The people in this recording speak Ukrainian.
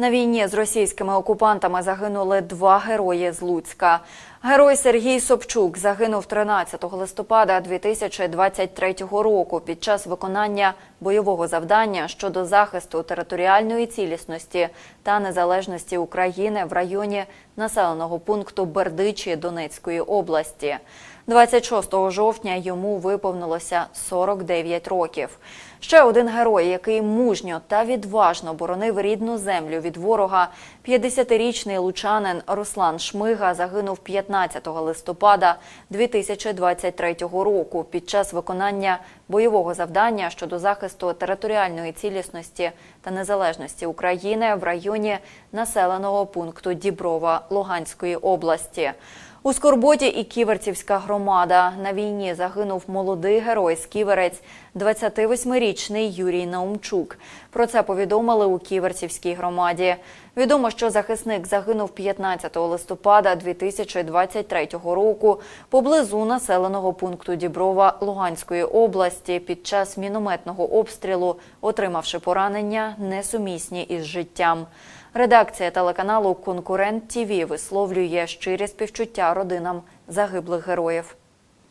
На війні з російськими окупантами загинули два герої з Луцька. Герой Сергій Собчук загинув 13 листопада 2023 року під час виконання бойового завдання щодо захисту територіальної цілісності та незалежності України в районі населеного пункту Бердичі Донецької області. 26 жовтня йому виповнилося 49 років. Ще один герой, який мужньо та відважно боронив рідну землю від ворога, 50-річний лучанин Руслан Шмига загинув 15 листопада 2023 року під час виконання бойового завдання щодо захисту територіальної цілісності та незалежності України в районі населеного пункту Діброва Луганської області. У Скорботі і Ківерцівська громада. На війні загинув молодий герой з Ківерець, 28-річний Юрій Наумчук. Про це повідомили у Ківерцівській громаді. Відомо, що захисник загинув 15 листопада 2023 року поблизу населеного пункту Діброва Луганської області під час мінометного обстрілу, отримавши поранення несумісні із життям. Редакція телеканалу Конкурент ТІВІ висловлює щирі співчуття родинам загиблих героїв.